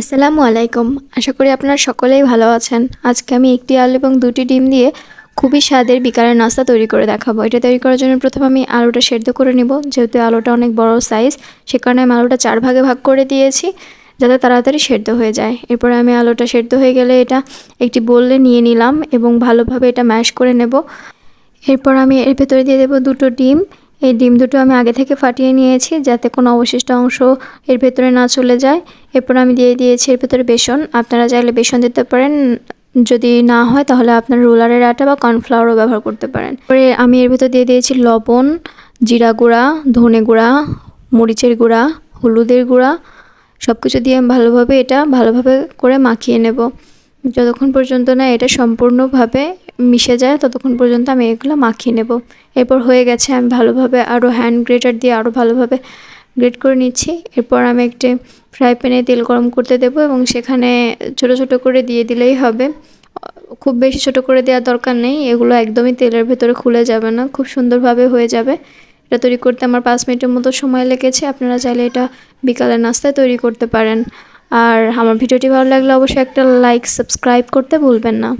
আসসালামু আলাইকুম। আশা করি আপনারা সকলেই ভালো আছেন। আজকে আমি একটি আলু এবং দুটি ডিম দিয়ে খুবই স্বাদের বিকালের নাস্তা তৈরি করে দেখাবো। এটা তৈরি করার জন্য প্রথমে আমি আলুটা সেদ্ধ করে নিব। যেহেতু আলুটা অনেক বড় সাইজ সে কারণে আমি আলুটা চার ভাগে ভাগ করে দিয়েছি যাতে তাড়াতাড়ি সেদ্ধ হয়ে যায়। এরপর আমি আলুটা সেদ্ধ হয়ে গেলে এটা একটি বোলে নিয়ে নিলাম এবং ভালোভাবে এটা ম্যাশ করে নেব। এরপর আমি এর ভেতরে দিয়ে দেবো দুটো ডিম। এই ডিম দুটো আমি আগে থেকে ফাটিয়ে নিয়েছি যাতে কোনো অবশিষ্ট অংশ এর ভেতরে না চলে যায়। এরপর আমি দিয়ে দিয়েছি এর ভেতরে বেসন। আপনারা চাইলে বেসন দিতে পারেন। যদি না হয় তাহলে আপনার রোলারের আটা বা কর্নফ্লাওয়ারও ব্যবহার করতে পারেন। পরে আমি এর ভেতর দিয়ে দিয়েছি লবণ, জিরা গুঁড়া, ধনে গুঁড়া, মরিচের গুঁড়া, হলুদের গুঁড়া। সব কিছু দিয়ে ভালোভাবে এটা ভালোভাবে করে মাখিয়ে নেব। যতক্ষণ পর্যন্ত না এটা সম্পূর্ণভাবে মিশে যায়, ততক্ষণ পর্যন্ত আমি এগুলো মাখিয়ে নেব। এরপর হয়ে গেছে, আমি ভালোভাবে আরও হ্যান্ড গ্রেটার দিয়ে আরও ভালোভাবে গ্রেট করে নিচ্ছি। এরপর আমি একটি ফ্রাই প্যানে তেল গরম করতে দেব এবং সেখানে ছোট ছোট করে দিয়ে দিলেই হবে। খুব বেশি ছোট করে দেওয়ার দরকার নেই, এগুলো একদমই তেলের ভেতরে খুলে যাবে না, খুব সুন্দরভাবে হয়ে যাবে। এটা তৈরি করতে আমার পাঁচ মিনিটের মতো সময় লেগেছে, আপনারা চাইলে এটা বিকালের নাস্তায় তৈরি করতে পারেন। আর আমার ভিডিওটি ভালো লাগলে অবশ্যই একটা লাইক সাবস্ক্রাইব করতে ভুলবেন না।